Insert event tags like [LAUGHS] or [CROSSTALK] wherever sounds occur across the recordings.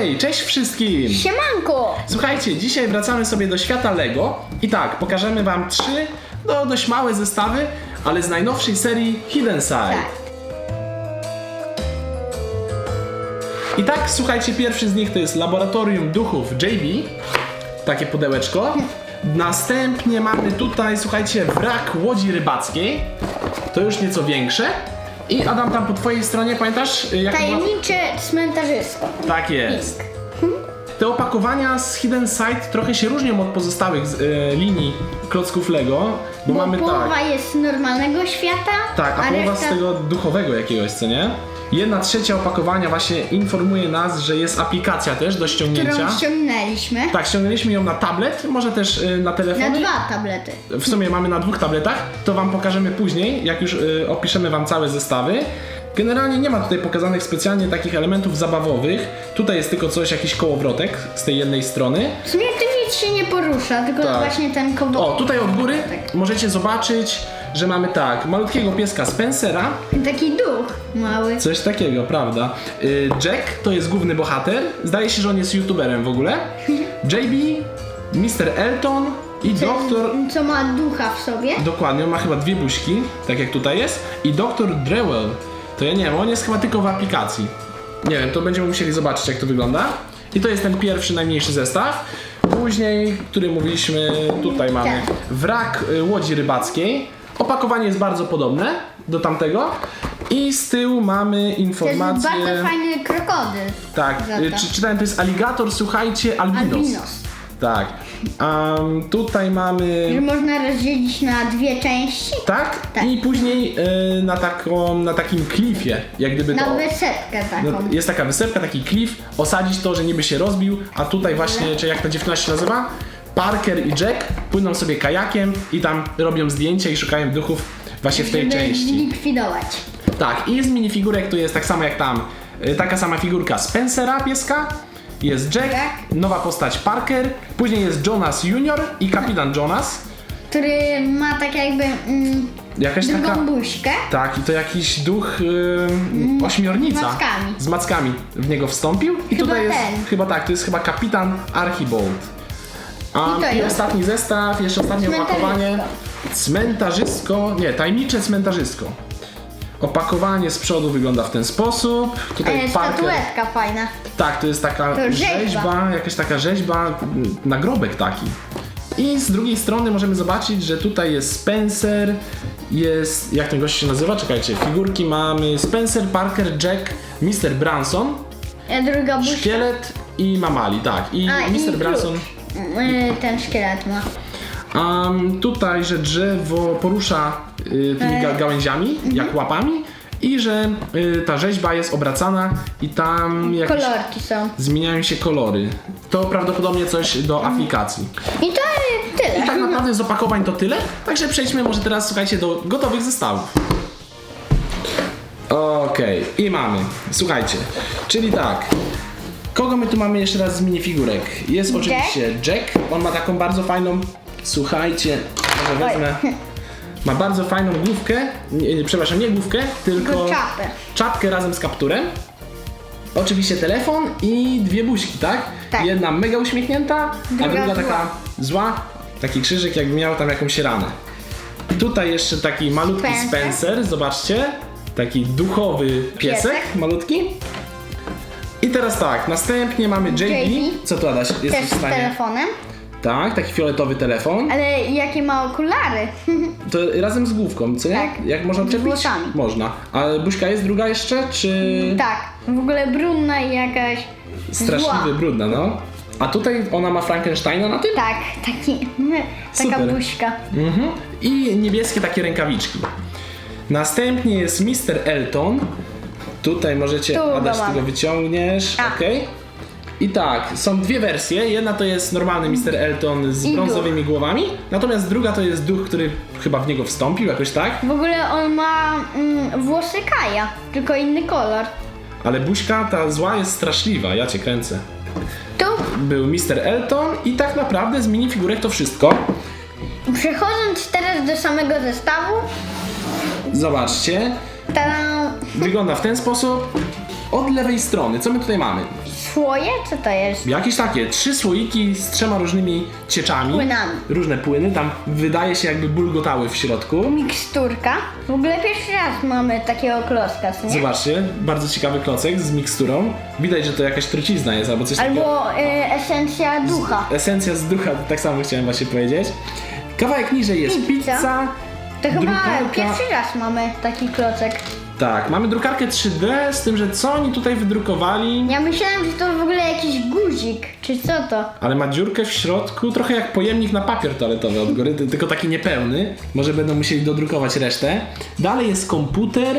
Hej, cześć wszystkim! Siemanko! Słuchajcie, dzisiaj wracamy sobie do świata Lego i tak, pokażemy wam trzy, no dość małe zestawy, ale z najnowszej serii Hidden Side. Tak. I tak, słuchajcie, pierwszy z nich to jest Laboratorium Duchów JB, takie pudełeczko. [LAUGHS] Następnie mamy tutaj, słuchajcie, wrak łodzi rybackiej, to już nieco większe. I Adam, tam po twojej stronie, pamiętasz? y, Jak Tajemnicze cmentarzysko. Tak jest. Te opakowania z Hidden Side trochę się różnią od pozostałych z, e, linii klocków Lego, bo, Bo mamy połowa tak. jest z normalnego świata, Tak, a, połowa z reszta... tego duchowego jakiegoś, co nie? Jedna trzecia opakowania właśnie informuje nas, że jest aplikacja też do ściągnięcia. którą ściągnęliśmy. Tak, ściągnęliśmy ją na tablet, może też y, na Na telefon. dwa tablety. W sumie mamy na dwóch tabletach, to wam pokażemy później, jak już y, opiszemy wam całe zestawy. Generalnie nie ma tutaj pokazanych specjalnie takich elementów zabawowych. Tutaj jest tylko coś, jakiś kołowrotek z tej jednej strony. W sumie tu nic się nie porusza, tylko Tak. właśnie ten kowo... O, tutaj od góry Tak. możecie zobaczyć, że mamy tak, malutkiego pieska Spencera, Taki duch mały. coś takiego, prawda? Y, Jack to jest główny bohater, zdaje się, że on jest youtuberem w ogóle. [LAUGHS] JB, Mr. Elton i doktor... Co ma ducha w sobie. Dokładnie, on ma chyba dwie buźki, tak jak tutaj jest. I doktor Drewell, to ja nie wiem, on jest chyba tylko w aplikacji. Nie wiem, to będziemy musieli zobaczyć, jak to wygląda. I to jest ten pierwszy, najmniejszy zestaw. Później, który mówiliśmy, tutaj mamy Tak. wrak y, łodzi rybackiej. Opakowanie jest bardzo podobne do tamtego. I z tyłu mamy To jest informację. bardzo fajny krokodyl. Tak, y, to. czy, czytałem, to jest aligator, słuchajcie, albinos. Albinos. Tak. Um, tutaj mamy. Że można rozdzielić na dwie części. Tak? Tak. I później y, na, taką, na takim klifie, jak gdyby to. Na wysepkę No, taką. jest taka wysepka, taki klif, osadzić to, że niby się rozbił, a tutaj właśnie, czy jak ta dziewczyna się nazywa? Parker i Jack płyną sobie kajakiem i tam robią zdjęcia i szukają duchów właśnie w tej żeby części. zlikwidować. Tak, i z minifigurek tu jest tak samo jak tam, y, taka sama figurka Spencera, pieska, jest Jack, Tak. nowa postać Parker, później jest Jonas Junior i kapitan Jonas. Który ma tak jakby mm, Jakaś drugą taka... buźkę. Tak, i to jakiś duch yy, ośmiornica. z mackami. Z mackami w niego wstąpił. I Chyba tutaj jest. ten. Chyba tak, to jest chyba kapitan Archibald. A, I to I jest. ostatni zestaw, jeszcze ostatnie Cmentarzysko. opakowanie. Cmentarzysko. Nie, tajemnicze cmentarzysko. Opakowanie z przodu wygląda w ten sposób. Tutaj jest Parker. statuetka fajna. Tak, to jest taka To rzeźba. rzeźba, jakaś taka rzeźba, mm, nagrobek taki. I z drugiej strony możemy zobaczyć, że tutaj jest Spencer, jest, jak ten gość się nazywa? Czekajcie, figurki mamy Spencer, Parker, Jack, Mr. Branson, A druga buźka. Szkielet i Mamali, tak. I A, i Mr. klucz. Y, Ten szkielet ma. Um, tutaj, że drzewo porusza y, tymi E. ga gałęziami, Mhm. jak łapami i że y, ta rzeźba jest obracana i tam jakieś Kolorki są. zmieniają się kolory. To prawdopodobnie coś do aplikacji. I to y, I tyle. tak naprawdę z opakowań to tyle. Także przejdźmy może teraz, słuchajcie, do gotowych zestawów. Okej, i mamy. Słuchajcie, czyli tak. Kogo my tu mamy jeszcze raz z minifigurek? Jest oczywiście Jack. On ma taką bardzo fajną. Słuchajcie, może wezmę. Ma bardzo fajną główkę. Nie, nie, przepraszam, nie główkę, tylko czapę. czapkę razem z kapturem. Oczywiście telefon i dwie buźki, tak? Tak. Jedna mega uśmiechnięta, a Druga taka zła. Taki krzyżyk, jakby miał tam jakąś ranę. Tutaj jeszcze taki malutki Spencer. Spencer, zobaczcie. Taki duchowy piesek, Piesek. malutki. I teraz tak, następnie mamy JB. JB. Co tu Adaś? Też Jesteś w z stanie? telefonem. Tak, taki fioletowy telefon. Ale jakie ma okulary. To razem z główką, co nie? Tak. Jak można Z włosami. Można. A buźka jest druga jeszcze, czy... tak. W ogóle brudna i jakaś Straszliwy, zła. brudna, no. A tutaj ona ma Frankensteina na tym? Tak, taki, [LAUGHS] taka Super. buźka. Mhm. I niebieskie takie rękawiczki. Następnie jest Mr. Elton. Tutaj możecie, Tu Adaś, ty go wyciągniesz, A. ok. I tak, są dwie wersje. Jedna to jest normalny Mr. Elton z I brązowymi głowami, natomiast druga to jest duch, który chyba w niego wstąpił, jakoś tak. W ogóle on ma mm, włosy Kaja, tylko inny kolor. Ale buźka ta zła jest straszliwa, ja cię kręcę. Tu, Był Mr. Elton i tak naprawdę z minifigurek to wszystko. przechodząc teraz do samego zestawu, Zobaczcie, wygląda w ten sposób. Od lewej strony, co my tutaj mamy? Słoje? Co to jest? Jakieś takie, trzy słoiki z trzema różnymi cieczami. Płynami. Różne płyny, tam wydaje się jakby bulgotały w środku. Miksturka. W ogóle pierwszy raz mamy takiego klocka, co nie? Zobaczcie, bardzo ciekawy klocek z miksturą. Widać, że to jakaś trucizna jest albo coś takiego. Albo y, esencja ducha. Esencja z ducha, tak samo chciałem właśnie powiedzieć. Kawałek niżej jest Pizza. pizza. To chyba drukarka. pierwszy raz mamy taki klocek. Tak, mamy drukarkę 3D, z tym, że co oni tutaj wydrukowali? Ja myślałem, że to w ogóle jakiś guzik, czy co to? Ale ma dziurkę w środku, trochę jak pojemnik na papier toaletowy od góry, ty- tylko taki niepełny. Może będą musieli dodrukować resztę. Dalej jest komputer,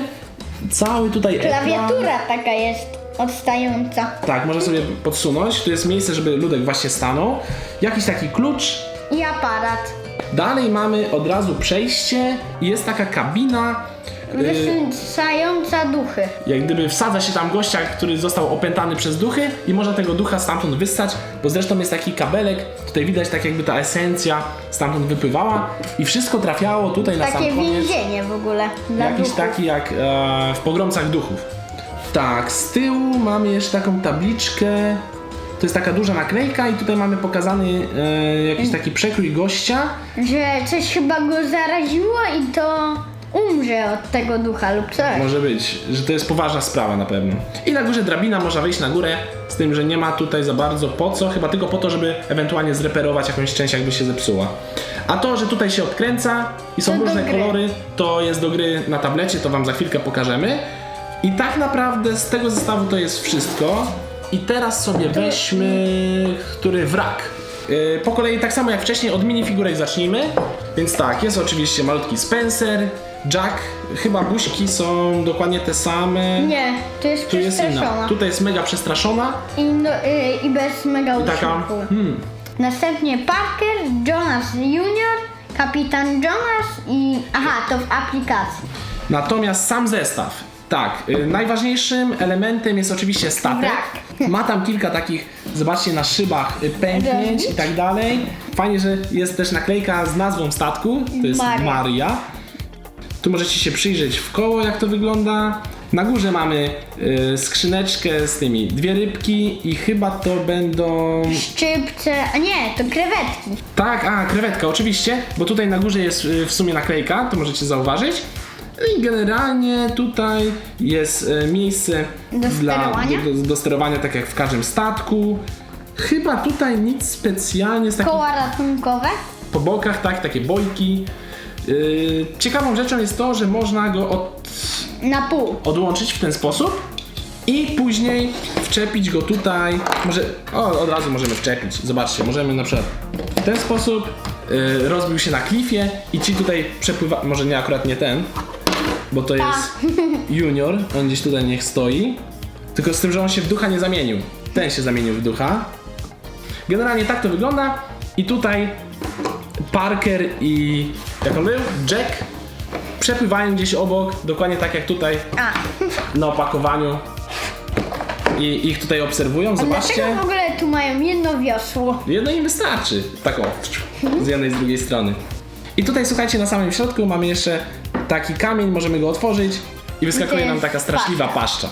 cały tutaj ekran. Klawiatura taka jest odstająca. Tak, można sobie podsunąć. Tu jest miejsce, żeby ludek właśnie stanął. Jakiś taki klucz. I aparat. Dalej mamy od razu przejście i jest taka kabina. Yy, Wysysająca duchy. jak gdyby wsadza się tam gościa, który został opętany przez duchy i można tego ducha stamtąd wyssać, bo zresztą jest taki kabelek, tutaj widać tak jakby ta esencja stamtąd wypływała i wszystko trafiało tutaj na Takie sam koniec. więzienie w ogóle dla Jakiś duchów. taki jak e, w pogromcach duchów. Tak, z tyłu mamy jeszcze taką tabliczkę. To jest taka duża naklejka i tutaj mamy pokazany e, jakiś taki przekrój gościa. Że coś chyba go zaraziło i to umrze od tego ducha lub coś. Może być, że to jest poważna sprawa na pewno. I na górze drabina, można wejść na górę, z tym, że nie ma tutaj za bardzo po co, chyba tylko po to, żeby ewentualnie zreperować jakąś część, jakby się zepsuła. A to, że tutaj się odkręca i są To do różne gry. kolory, to jest do gry na tablecie, to wam za chwilkę pokażemy. I tak naprawdę z tego zestawu to jest wszystko. I teraz sobie weźmy, który wrak. Yy, Po kolei tak samo jak wcześniej od minifigurek zacznijmy. Więc tak, jest oczywiście malutki Spencer, Jack, chyba buźki są dokładnie te same. Nie, to jest Tu jest przestraszona. inna. Tutaj jest mega przestraszona. I, no, y, I bez mega I taka. uśmiechu. Hmm, Następnie Parker, Jonas Junior, Kapitan Jonas i... Aha, to w aplikacji. Natomiast sam zestaw. Tak, y, najważniejszym elementem jest oczywiście statek. Wrak. Ma tam kilka takich, zobaczcie, na szybach y, pęknięć i tak dalej. Fajnie, że jest też naklejka z nazwą statku. To jest Maria. Maria. Tu możecie się przyjrzeć w koło, jak to wygląda. Na górze mamy y, skrzyneczkę z tymi dwie rybki i chyba to będą... Szczypce... A nie, to krewetki. Tak, a krewetka oczywiście, bo tutaj na górze jest y, w sumie naklejka, to możecie zauważyć. No I generalnie tutaj jest y, miejsce Do dla, sterowania? Do, do, do sterowania, tak jak w każdym statku. Chyba tutaj nic specjalnie z takich Koła ratunkowe. po bokach, tak, takie bojki. Yy, ciekawą rzeczą jest to, że można go od, Na pół. odłączyć w ten sposób i później wczepić go tutaj. Może o, od razu możemy wczepić. Zobaczcie, możemy na przykład w ten sposób yy, rozbił się na klifie i ci tutaj przepływa. Może nie akurat nie ten, bo to jest junior, on gdzieś tutaj niech stoi. Tylko z tym, że on się w ducha nie zamienił. Ten się zamienił w ducha. Generalnie tak to wygląda i tutaj Parker i jak on był? Jack przepływają gdzieś obok, dokładnie tak jak tutaj A, na opakowaniu i ich tutaj obserwują, zobaczcie. dlaczego w ogóle tu mają jedno wiosło? Jedno im wystarczy, taką z jednej i z drugiej strony. I tutaj słuchajcie, na samym środku mamy jeszcze taki kamień, możemy go otworzyć i wyskakuje nam taka straszliwa paszcza.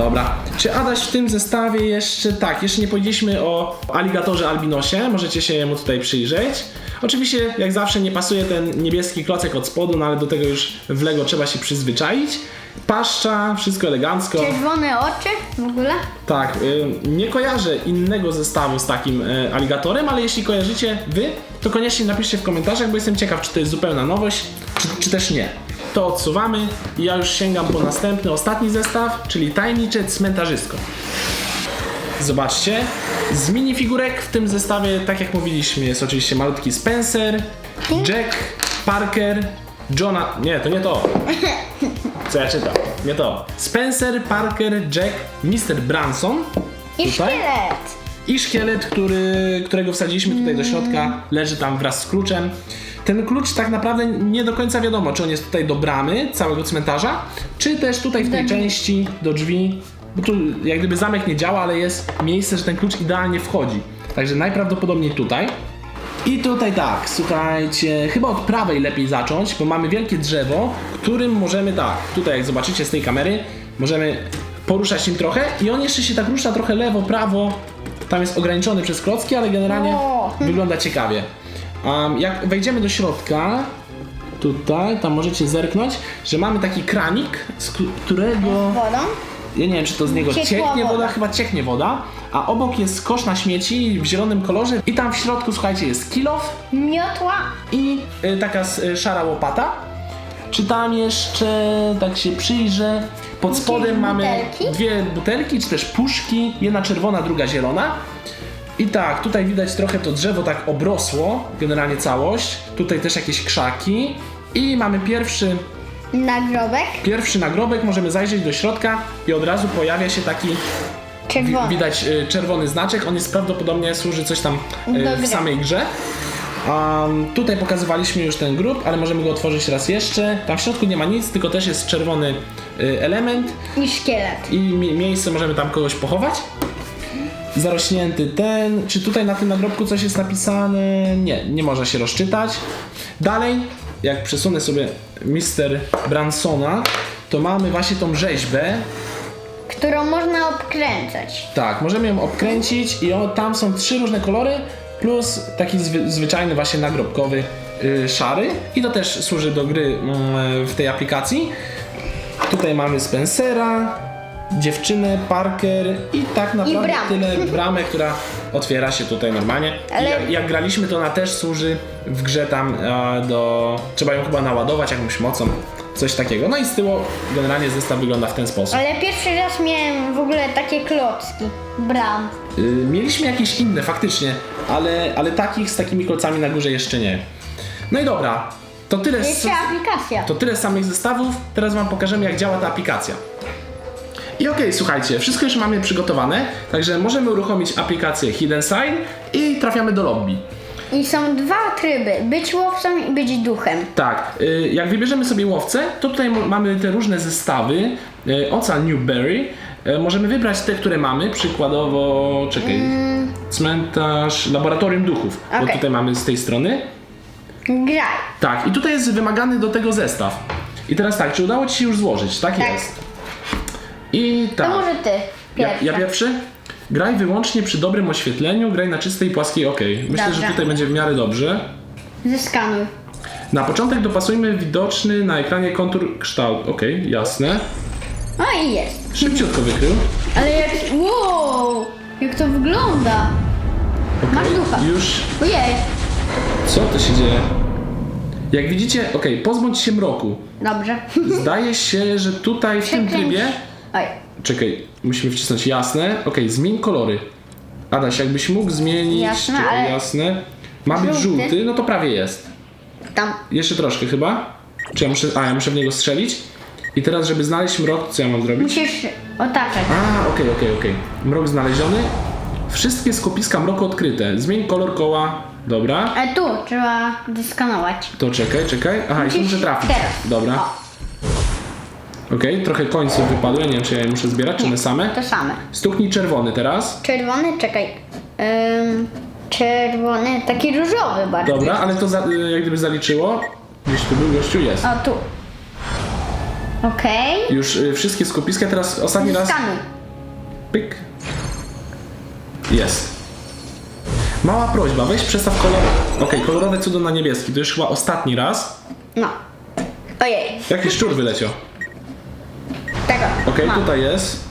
Dobra. Czy Adaś w tym zestawie jeszcze, tak, jeszcze nie powiedzieliśmy o aligatorze albinosie, możecie się jemu tutaj przyjrzeć. Oczywiście, jak zawsze, nie pasuje ten niebieski klocek od spodu, no ale do tego już w Lego trzeba się przyzwyczaić. Paszcza, wszystko elegancko. Czerwone oczy w ogóle? Tak, y, nie kojarzę innego zestawu z takim y, aligatorem, ale jeśli kojarzycie wy, to koniecznie napiszcie w komentarzach, bo jestem ciekaw, czy to jest zupełna nowość, czy, czy też nie. To odsuwamy i ja już sięgam po następny, ostatni zestaw, czyli tajemnicze cmentarzysko. Zobaczcie, z minifigurek w tym zestawie, tak jak mówiliśmy, jest oczywiście malutki Spencer, Jack, Parker, Johna... Nie, to nie to. Co ja czytam? Nie to. Spencer, Parker, Jack, Mr. Branson. I Tutaj. szkielet. I szkielet, który, którego wsadziliśmy tutaj do środka, leży tam wraz z kluczem. Ten klucz tak naprawdę nie do końca wiadomo, czy on jest tutaj do bramy całego cmentarza, czy też tutaj w tej części do drzwi. Bo tu jak gdyby zamek nie działa, ale jest miejsce, że ten klucz idealnie wchodzi. Także najprawdopodobniej tutaj. I tutaj tak, słuchajcie, chyba od prawej lepiej zacząć, bo mamy wielkie drzewo, którym możemy tak, tutaj jak zobaczycie z tej kamery, możemy poruszać nim trochę i on jeszcze się tak rusza trochę lewo, prawo. Tam jest ograniczony przez klocki, ale generalnie O. wygląda ciekawie. Um, jak wejdziemy do środka, tutaj, tam możecie zerknąć, że mamy taki kranik, z którego... Wodą. Ja nie wiem, czy to z niego Ciekła cieknie woda, woda. chyba cieknie woda, a obok jest kosz na śmieci w zielonym kolorze i tam w środku, słuchajcie, jest kilof Miotła. i y, taka s- y, szara łopata. Czy tam jeszcze, tak się przyjrzę, pod spodem mamy butelki? dwie butelki, czy też puszki, jedna czerwona, druga zielona. I tak, tutaj widać trochę to drzewo tak obrosło, generalnie całość. Tutaj też jakieś krzaki. I mamy pierwszy Nagrobek. Pierwszy nagrobek, możemy zajrzeć do środka i od razu pojawia się taki, wi- Czerwony. widać y, czerwony znaczek, on jest prawdopodobnie, służy coś tam y, Do w gry. samej grze. Um, tutaj pokazywaliśmy już ten grób, ale możemy go otworzyć raz jeszcze. Tam w środku nie ma nic, tylko też jest czerwony y, element I szkielet. i mi- miejsce możemy tam kogoś pochować. Zarośnięty ten. Czy tutaj na tym nagrobku coś jest napisane? Nie, nie można się rozczytać. Dalej, jak przesunę sobie Mr. Bransona, to mamy właśnie tą rzeźbę. Którą można obkręcać. Tak, możemy ją obkręcić i o, tam są trzy różne kolory, plus taki zwy, zwyczajny właśnie nagrobkowy y, szary. I to też służy do gry mm, w tej aplikacji. Tutaj mamy Spencera, dziewczynę, Parker i tak naprawdę bramę. tyle [LAUGHS] bramę, która otwiera się tutaj normalnie. Ale- jak, jak graliśmy, to ona też służy w grze tam e, do... Trzeba ją chyba naładować jakąś mocą, coś takiego. No i z tyłu generalnie zestaw wygląda w ten sposób. Ale pierwszy raz miałem w ogóle takie klocki. Bram. Y, Mieliśmy jakieś inne faktycznie, ale, ale takich z takimi kolcami na górze jeszcze nie. No i dobra, to tyle, z, Jeszcze aplikacja. to tyle z samych zestawów. Teraz Wam pokażemy, jak działa ta aplikacja. I okej, słuchajcie, wszystko już mamy przygotowane, także możemy uruchomić aplikację Hidden Sign i trafiamy do lobby. I są dwa tryby. Być łowcą i być duchem. Tak, y, jak wybierzemy sobie łowcę, to tutaj mamy te różne zestawy. Y, Ocean Newberry. Y, Możemy wybrać te, które mamy, przykładowo, czekaj, cmentarz, laboratorium duchów, bo Okej. tutaj mamy z tej strony. Graj. Tak, i tutaj jest wymagany do tego zestaw. I teraz tak, czy udało Ci się już złożyć? Tak, Tak. jest. I tak. To może ty. ja, Pierwsza. ja pierwszy? Graj wyłącznie przy dobrym oświetleniu, graj na czystej, płaskiej, ok. Myślę, Dobra. że tutaj będzie w miarę dobrze. Zeskanuj. Na początek dopasujmy widoczny na ekranie kontur kształt. Okej, jasne. No i jest. Szybciutko wykrył. Ale jak... Wow! Jak to wygląda? Masz ducha. Już. Ojej. Co to się dzieje? Jak widzicie, okej, pozbądź się mroku. Dobrze. [LAUGHS] Zdaje się, że tutaj w tym Przekręć. trybie. Oj. Czekaj, musimy wcisnąć jasne. Okej, zmień kolory. Adaś, jakbyś mógł zmienić. Jasne, Czekaj, ale- jasne. Ma być Żółty. żółty, no to prawie jest. Tam. Jeszcze troszkę chyba. Czy ja muszę. A, ja muszę w niego strzelić. I teraz, żeby znaleźć mrok, co ja mam zrobić? Musisz otaczać. A, okej, okej, okej. Mrok znaleziony. Wszystkie skupiska mroku odkryte. Zmień kolor koła. Dobra. E tu trzeba zeskanować. To czekaj, czekaj. Aha, i tu Musisz muszę trafić. teraz. Dobra. O, Okej, trochę końców wypadły. Nie wiem, czy ja je muszę zbierać, czy one same. to same. Stuknij czerwony teraz. Czerwony, czekaj. Ym, czerwony, taki różowy bardzo. Dobra, ale to za, y, jak gdyby zaliczyło. Gdzieś tu był gościu, jest. O, tu. Okej. Już y, wszystkie skupiska, teraz ostatni raz. Skanuj. Pyk. Jest. Mała prośba, weź przestaw kolor. Okej, kolorowe cudo na niebieski. To już chyba ostatni raz. No. Ojej. Jaki szczur wyleciał. Tego. Okej, mam. tutaj jest.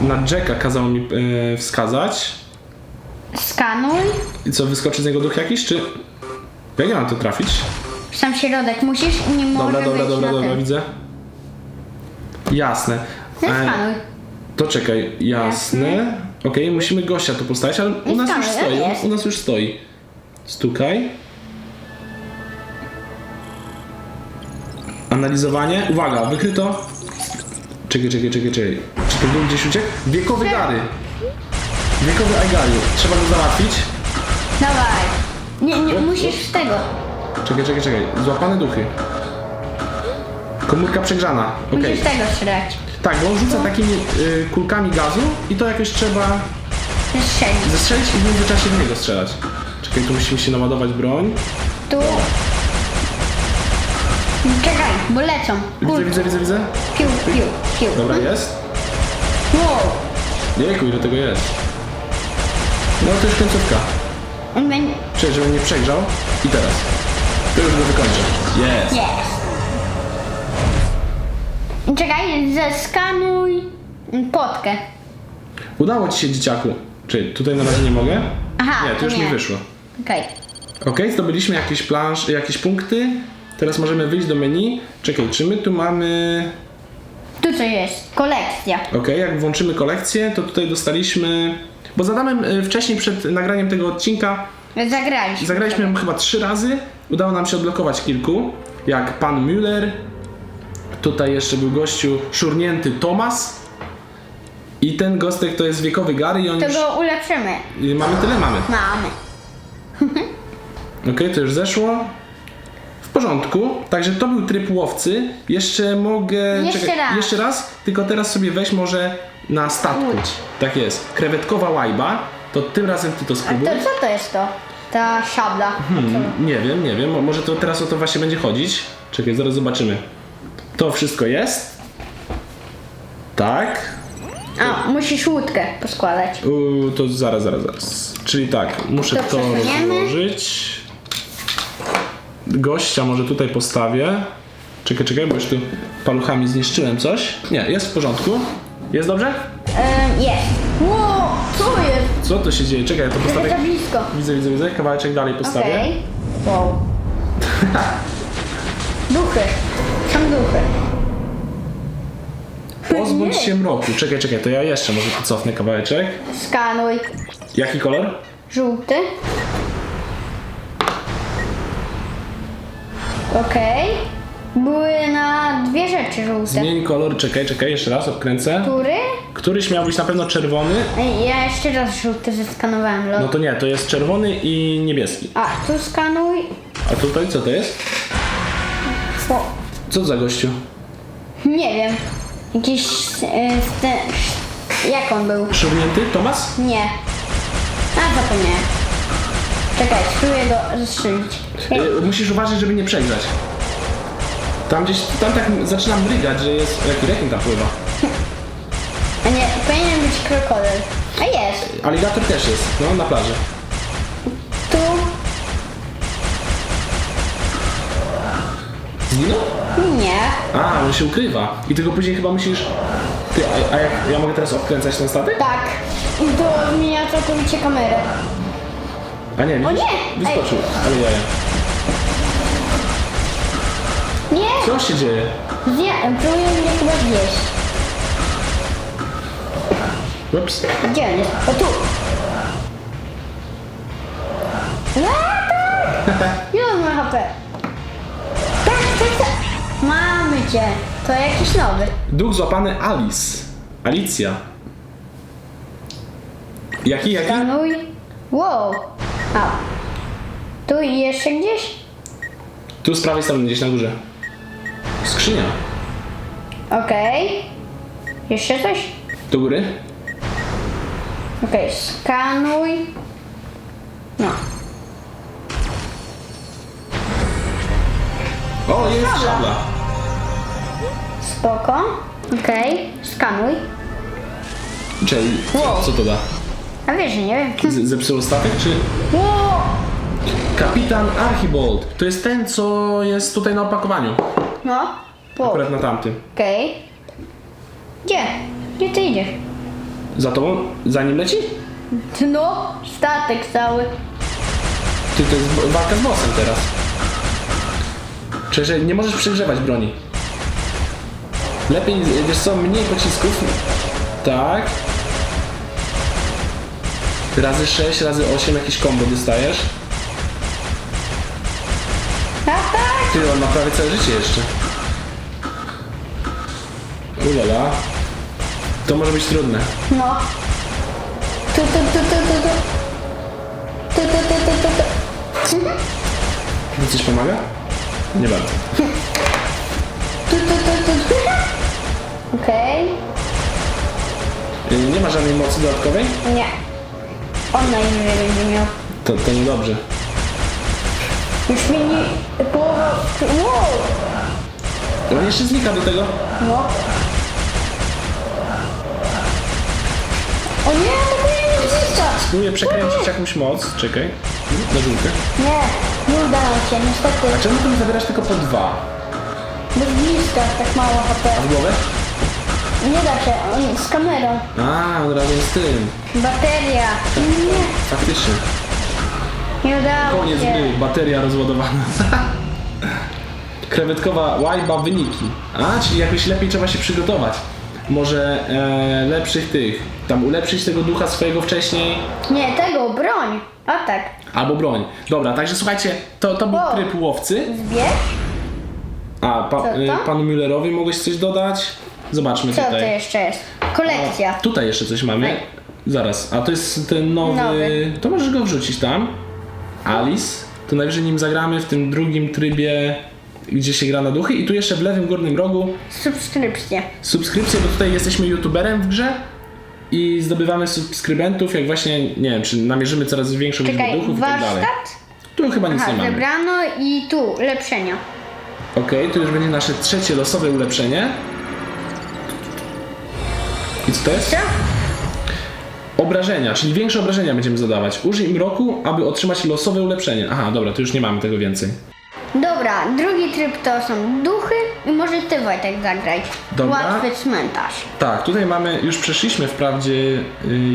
Na Jacka kazał mi y, wskazać. Skanuj. I co, wyskoczy z niego duch jakiś, czy... Jak ja mam to trafić? W sam środek musisz i nie może Dobra, dobra, być dobra, na dobra, tym. widzę. Jasne. No E, skanuj. to czekaj, jasne. Okej, musimy gościa tu postawić, ale u nas już stoi, jest. u nas już stoi. Stukaj. Analizowanie. Uwaga, wykryto. Czekaj, czekaj, czekaj, czekaj. Czy to był gdzieś uciekł? Wiekowy Gary. Wiekowy Aigari. Trzeba go załatwić. Dawaj. Nie, nie, musisz z tego. Czekaj, czekaj, czekaj. Złapane duchy. Komórka przegrzana. Okej. Musisz tego strzelać. Tak, bo on rzuca takimi y, kulkami gazu i to jakoś trzeba Strzelić. zestrzelić i w międzyczasie w niego strzelać. Czekaj, tu musimy się naładować broń. Tu. Czekaj, bo lecą. Widzę, widzę, widzę, widzę. Piu, piu, piu. Dobra, jest. Jejku, ile tego jest. No to już końcówka. On będzie... Czyli żeby nie przegrzał. I teraz. To już go wykończę. Jest. Jest. Czekaj, zeskanuj potkę. Udało ci się, dzieciaku. Czy tutaj na razie nie mogę? Aha, Nie, to już nie. mi wyszło. Okej. Ok, zdobyliśmy jakieś plansz, jakieś punkty. Teraz możemy wyjść do menu. Czekaj, czy my tu mamy... Tu co jest? Kolekcja. Ok, jak włączymy kolekcję, to tutaj dostaliśmy... Bo z Adamem y, wcześniej przed nagraniem tego odcinka Zagraliśmy. zagraliśmy ją chyba trzy razy. Udało nam się odblokować kilku. Jak pan Müller. Tutaj jeszcze był gościu szurnięty Thomas. I ten gostek to jest wiekowy Gary i on To już... go ulepszymy. y, Mamy tyle, mamy. Mamy. [LAUGHS] Ok, to już zeszło. W porządku. Także to był tryb łowcy. Jeszcze mogę. Jeszcze raz. Jeszcze raz, tylko teraz sobie weź może na statku. Łódź. Tak jest. Krewetkowa łajba. To tym razem ty to A spróbuj. to co to jest to? Ta szabla. Hmm, nie wiem, nie wiem. Mo- Może to teraz o to właśnie będzie chodzić. Czekaj, zaraz zobaczymy. To wszystko jest. Tak. A, musisz łódkę poskładać. U, to zaraz, zaraz, zaraz. Czyli tak, muszę To to przesuniemy. rozłożyć. Gościa może tutaj postawię. Czekaj, czekaj, bo już tu paluchami zniszczyłem coś. Nie, jest w porządku. Jest dobrze? Ym, jest. Wow, co jest? Co to się dzieje? Czekaj, ja to postawię. za blisko. Widzę, widzę, widzę. Kawałeczek dalej postawię. Okej. Wow. Duchy. Są duchy. Pozbądź się mroku. Czekaj, czekaj, to ja jeszcze może tu cofnę kawałeczek. Skanuj. Jaki kolor? Żółty. Okej. Były na dwie rzeczy żółte. Zmień kolor, czekaj, czekaj, jeszcze raz odkręcę. Który? Któryś miał być na pewno czerwony. Ej, Ja jeszcze raz żółty zeskanowałem. Lol. No to nie, to jest czerwony i niebieski. A, tu skanuj. A tutaj co to jest? O, Co za gościu? nie wiem. Jakiś... E, ste, jak on był? Szurnięty? Tomas? Nie. A, zapomniałem. Czekaj, spróbuję go zestrzelić. Ej, Y, musisz uważać, żeby nie przegrzać. Tam gdzieś, tam tak zaczyna mrygać, że jest, jaki rekin tam pływa. A nie, powinien być krokodyl. A jest. Aligator też jest, no, na plaży. Tu. Zginął? Nie. A, on się ukrywa. I tylko później chyba musisz... Ty, a, a jak, ja mogę teraz odkręcać ten statek? Tak. I to zmienia całkowicie kamerę. A nie, widzisz? nie! Wyskoczył, ale jaja. Nie. Co się dzieje? Zje, próbuję mnie chyba zjeść. Ups. Gdzie on jest? O tu. Tak. Ile on ma HP? Tak, tak, tak. Mamy cię. To jakiś nowy. Duch złapany Alice. Alicja. Jaki, jaki? Skanuj. Wow. A. Tu i jeszcze gdzieś? Tu z prawej strony, gdzieś na górze. Skrzynia. Okej. Jeszcze coś? Do góry? Okej, skanuj. No. O, jest Szabla. Spoko. Okej, skanuj. Czyli, co, co to da? A wiesz, że nie wiem. Z, zepsuło statek, czy... Kapitan Archibald. To jest ten, co jest tutaj na opakowaniu. No. Wow. Akurat na tamtym. Okej. Gdzie? Gdzie ty idziesz? Za tobą? Za nim leci? No, statek cały. Ty, to jest bo- walka z bossem teraz. Że nie możesz przegrzewać broni. Lepiej, wiesz co, mniej pocisków. Tak. Razy 6, razy 8 jakieś kombo dostajesz. Ty, on ma prawie całe życie jeszcze. Ulala. To może być trudne. No. Tu, tu, tu, tu, tu, tu. Tu, tu, tu, tu, tu, tu. Mhm. Coś pomaga? Nie bardzo. Tu, tu, tu, tu, tu. Okej. Y, Nie ma żadnej mocy dodatkowej? Nie. On najwyżej będzie miał. To, to niedobrze. Już mi nie... Połowa... Wow. On jeszcze znika do tego. No. O nie, atakuje mnie z bliska. Spróbuję przekręcić jakąś moc. Czekaj. Na żółty. Nie, nie udało się, niestety. A czemu ty mi zabierasz tylko po dwa? Bez bliska, tak mało HP. A w głowę? Nie da się, on z kamerą. A, on razem z tym. Bateria. Nie, Faktycznie. Nie udało Koniec się. gry, bateria rozładowana. [LAUGHS] Krewetkowa łajba wyniki. A, czyli jakoś lepiej trzeba się przygotować. Może e, lepszych tych, tam ulepszyć tego ducha swojego wcześniej, Nie, tego, broń. O tak. albo broń. Dobra, także słuchajcie, to, to był O. tryb łowcy. Zbierz? A, pa, Co y, to? panu Müllerowi mogłeś coś dodać? Zobaczmy Co to tutaj. jeszcze jest? Kolekcja. Tutaj jeszcze coś mamy. Ej. Zaraz, a to jest ten nowy. Nowy. To możesz go wrzucić tam. Alice. To najwyżej nim zagramy w tym drugim trybie, gdzie się gra na duchy. I tu jeszcze w lewym górnym rogu Subskrypcje. subskrypcje, bo tutaj jesteśmy youtuberem w grze i zdobywamy subskrybentów, jak właśnie, nie wiem, czy namierzymy coraz większą liczbę Czekaj, duchów i tak dalej. warsztat? Tu chyba nic Aha, nie mamy. zebrano i tu, ulepszenia. Okej, to już będzie nasze trzecie losowe ulepszenie. I co to jest? Co? Obrażenia, czyli większe obrażenia będziemy zadawać. Użyj mroku, aby otrzymać losowe ulepszenie. Aha, dobra, to już nie mamy tego więcej. Dobra, drugi tryb to są duchy i może ty Wojtek zagraj. Dobra. Łatwy cmentarz. Tak, tutaj mamy, już przeszliśmy wprawdzie y,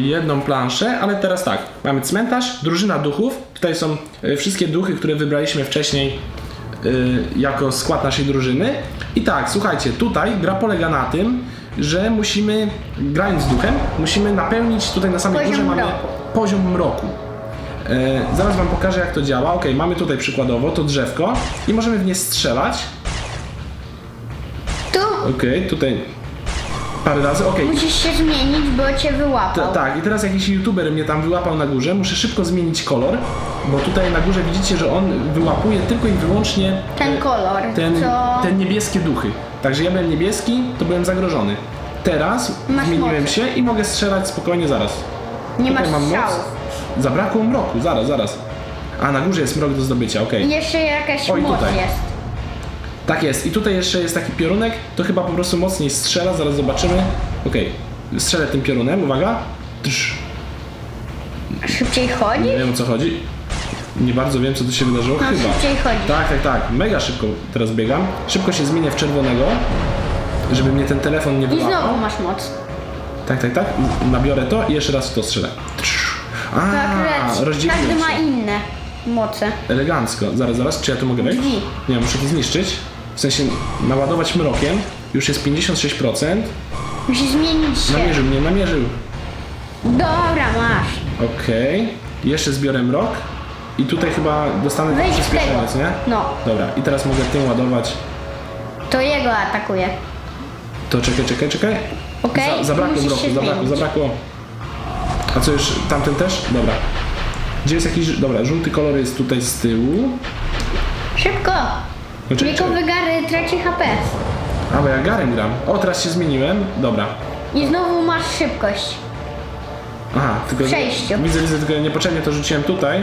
jedną planszę, ale teraz tak, mamy cmentarz, drużyna duchów. Tutaj są y, wszystkie duchy, które wybraliśmy wcześniej y, jako skład naszej drużyny. I tak, słuchajcie, tutaj gra polega na tym, że musimy, grając duchem, musimy napełnić tutaj na samej Poziom górze mamy mroku. poziom mroku. E, zaraz wam pokażę jak to działa. Ok, mamy tutaj przykładowo to drzewko i możemy w nie strzelać. Tu Ok, tutaj parę razy. Ok, musisz się zmienić, bo cię wyłapał. tak, i teraz jakiś youtuber mnie tam wyłapał na górze, muszę szybko zmienić kolor, bo tutaj na górze widzicie, że on wyłapuje tylko i wyłącznie Ten kolor, ten, co... te niebieskie duchy. Także ja byłem niebieski, to byłem zagrożony. Teraz Masz zmieniłem się i mogę strzelać spokojnie zaraz. nie masz Tutaj mam moc. strzałów. Zabrakło mroku, zaraz, zaraz. A na górze jest mrok do zdobycia, okej. I jeszcze jakaś Oj, moc tutaj. jest. Tak jest. I tutaj jeszcze jest taki piorunek, to chyba po prostu mocniej strzela, zaraz zobaczymy. Okej, strzelę tym piorunem, uwaga. Trz. Szybciej chodzi? Nie wiem o co chodzi. Nie bardzo wiem co tu się wydarzyło. No, Chyba. szybciej chodzi. Tak, tak, tak. Mega szybko teraz biegam. Szybko się zmienię w czerwonego, żeby mnie ten telefon nie I znowu masz moc. Tak, tak, tak. Nabiorę to i jeszcze raz w to strzelę. Trz. A, Tak, lecz. rozdzieliłem Każdy ma się. inne moce. Elegancko. Zaraz, zaraz. Czy ja tu mogę wejść? Drzwi. Nie, muszę to zniszczyć. W sensie naładować mrokiem. Już jest 56%. Musisz zmienić się. Namierzył mnie, namierzył. Dobra, masz. Okej. Jeszcze zbiorę mrok. I tutaj chyba dostanę Wejdź w przyspieszenie, tego. co nie? No, Dobra, i teraz mogę tym ładować. to jego atakuje. To czekaj, czekaj, czekaj. Okej? Za, zabrakło Musisz się zabrakło, zmienić. zabrakło. A co już, tamten też? Dobra. Gdzie jest jakiś, dobra, żółty kolor jest tutaj z tyłu. Szybko! No, czekaj, czekaj. Gary traci HP. A, bo ja Garem gram. O, teraz się zmieniłem. Dobra. I znowu masz szybkość. Aha, tylko przejściu. widzę, widzę, tylko niepotrzebnie to rzuciłem tutaj.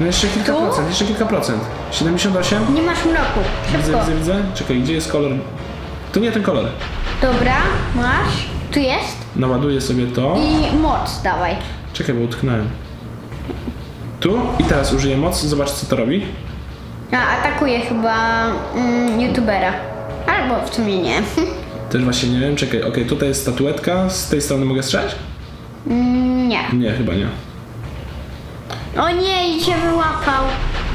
No jeszcze kilka Tu? procent, jeszcze kilka procent. 78? Nie masz mroku. Widzę, Szybko. widzę, widzę. Czekaj, gdzie jest kolor? To nie ten kolor. Dobra, masz. Tu jest. Naładuję sobie to. I moc dawaj. Czekaj, bo utknąłem. Tu i teraz użyję mocy, zobacz co to robi. A, atakuje chyba mm, youtubera. Albo w sumie nie. [LAUGHS] Też właśnie nie wiem, czekaj, okej, tutaj jest statuetka, z tej strony mogę strzelać? Mm, nie. Nie, chyba nie. O nie, i cię wyłapał.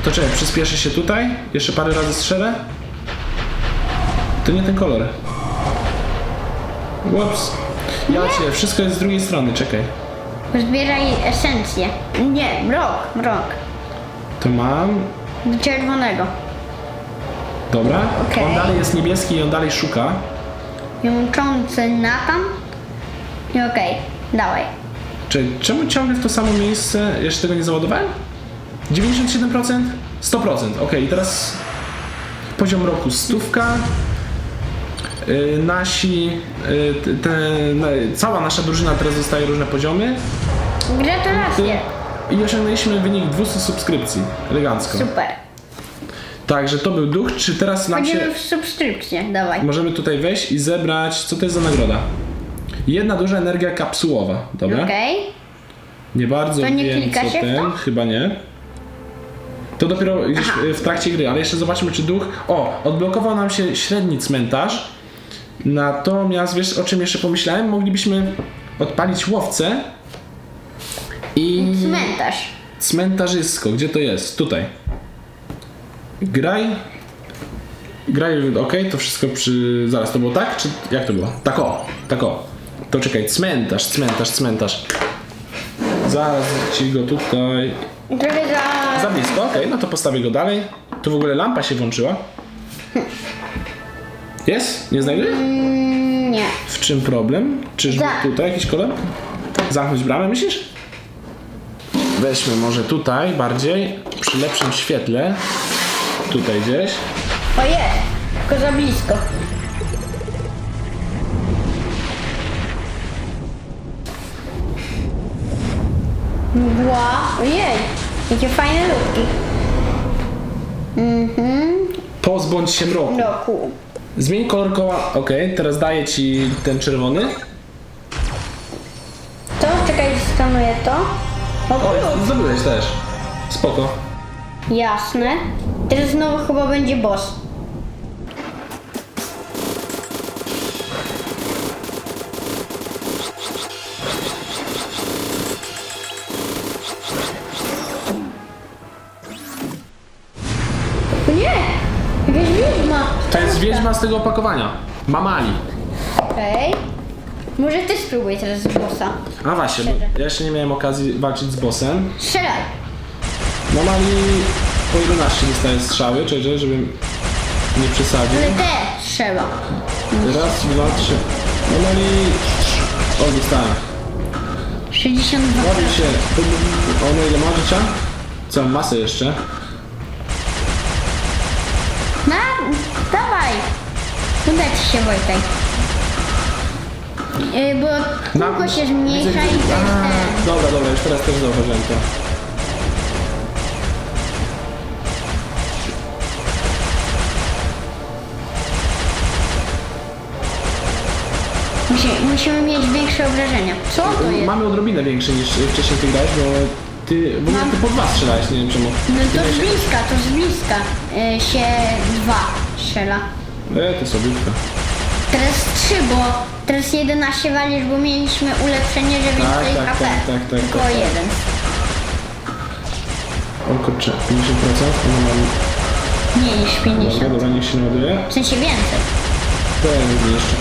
To czekaj, przyspieszę się tutaj, jeszcze parę razy strzelę. To nie ten kolor. Ups. Ja cię, wszystko jest z drugiej strony, czekaj. Zbieraj esencję. Nie, mrok, mrok. To mam. Do czerwonego. Dobra. Okej. On dalej jest niebieski i on dalej szuka. Jączący Nathan. I okej, dawaj. Czekaj, czemu ciągle w to samo miejsce? Jeszcze tego nie załadowałem? 97%? 100%. Okej, i teraz poziom roku stówka. Yy, nasi, yy, te, na, cała nasza drużyna teraz dostaje różne poziomy. Gratulacje. I osiągnęliśmy wynik 200 subskrypcji. Elegancko. Super. Także to był duch. Czy teraz nam się... Chodzimy w subskrypcję, dawaj. Możemy tutaj wejść i zebrać... Co to jest za nagroda? Jedna duża energia kapsułowa, dobra? Okej. Nie bardzo To nie wiem klika co się w ten, to? chyba nie. To dopiero gdzieś Aha. w trakcie gry, ale jeszcze zobaczmy czy duch... O, odblokował nam się średni cmentarz. Natomiast wiesz o czym jeszcze pomyślałem? Moglibyśmy odpalić łowcę i Cmentarz. cmentarzysko. Gdzie to jest? Tutaj. Graj. Graj, ok, to wszystko przy... Zaraz, to było tak? Czy jak to było? Tak o, tak o. To czekaj, cmentarz, cmentarz, cmentarz. Zaraz ci go tutaj... Trochę za... Za blisko, okej, no to postawię go dalej. Tu w ogóle lampa się włączyła. Jest? Nie znajduję? Mm, nie. W czym problem? Czyżby Za- tutaj jakiś kolor? Zamknąć bramę, myślisz? Weźmy może tutaj bardziej, przy lepszym świetle. Tutaj gdzieś. O jest. Tylko za blisko. Mgła. Ojej. Jakie fajne lubki. Mhm. Pozbądź się mroku. Roku. Zmień kolor koła. Okej, teraz daję ci ten czerwony. To, czekaj, skanuję to. O, O, zdobyłeś też. Spoko. Jasne. Teraz znowu chyba będzie boss. Z tego opakowania. Mamali. Okej. Może ty spróbuj teraz z bossa. A właśnie, bo ja jeszcze nie miałem okazji walczyć z bossem. Strzelaj. Mamali po 11 dostaje strzały, czyli żebym nie przesadził. Ale te trzeba. Raz, dwa, trzy. Mamali... O, dostałem. 62. Bawi się. Ono ile ma życia? Całą masę jeszcze. Uda ci się Wojtek. Yy, bo kółko się zmniejsza i to jest A, ten. Dobra, dobra, już teraz też zauważyłem to. Musi, musimy mieć większe obrażenia. Co to jest? Mamy odrobinę większe niż wcześniej ty grałeś, bo ty w ogóle Mam- ty po dwa strzelałeś, nie wiem czemu. No to z bliska, to z bliska yy, się dwa strzela. E, to sobie Teraz trzy, bo teraz 11 walisz, bo mieliśmy ulepszenie, że więcej tak, HP. tak, tak, tak, Tylko tak. jeden. O kurczę, 50%? No mam... Mniej niż Dobra, 50. dobra, niech się naładuje. W sensie więcej. To ja nie jeszcze.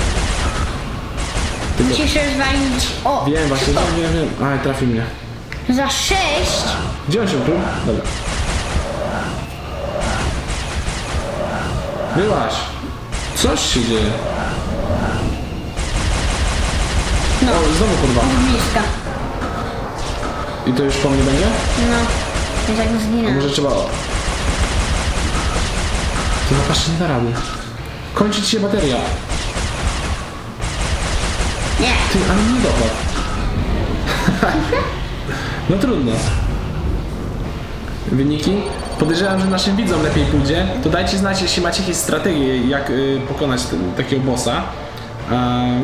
Musisz rozwalić... O! Wiem właśnie, wiem, wiem, wiem. A, trafi mnie. Za 6 Gdzie on się ukrył? Dobra. Byłaś. Coś się dzieje. No. O, znowu kurwa. bliska. I to już po mnie będzie? No. Ja tak zginę. Może trzeba... Ty no patrz, nie da rady. Kończy ci się bateria. Nie. Ty, ale nie dopadł. [LAUGHS] no trudno. Wyniki? Podejrzewam, że naszym widzom lepiej pójdzie. To dajcie znać, jeśli macie jakieś strategie, jak y, pokonać ten, takiego bossa.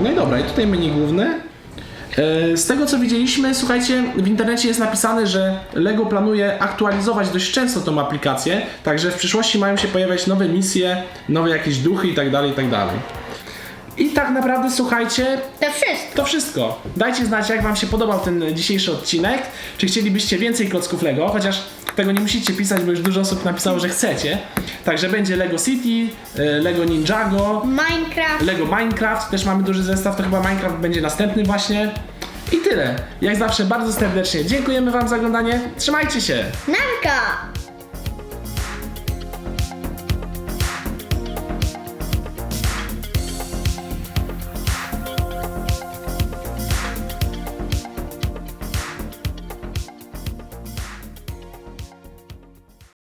No i dobra, i tutaj menu główne. Z tego co widzieliśmy, słuchajcie, w internecie jest napisane, że LEGO planuje aktualizować dość często tą aplikację, także w przyszłości mają się pojawiać nowe misje, nowe jakieś duchy i tak dalej, i tak dalej. I tak naprawdę, słuchajcie, To wszystko. to wszystko. Dajcie znać, jak Wam się podobał ten dzisiejszy odcinek. Czy chcielibyście więcej klocków Lego, chociaż tego nie musicie pisać, bo już dużo osób napisało, że chcecie. Także będzie Lego City, e, Lego Ninjago, Minecraft. Lego Minecraft, też mamy duży zestaw, to chyba Minecraft będzie następny właśnie. I tyle. Jak zawsze bardzo serdecznie dziękujemy Wam za oglądanie. Trzymajcie się! Narka.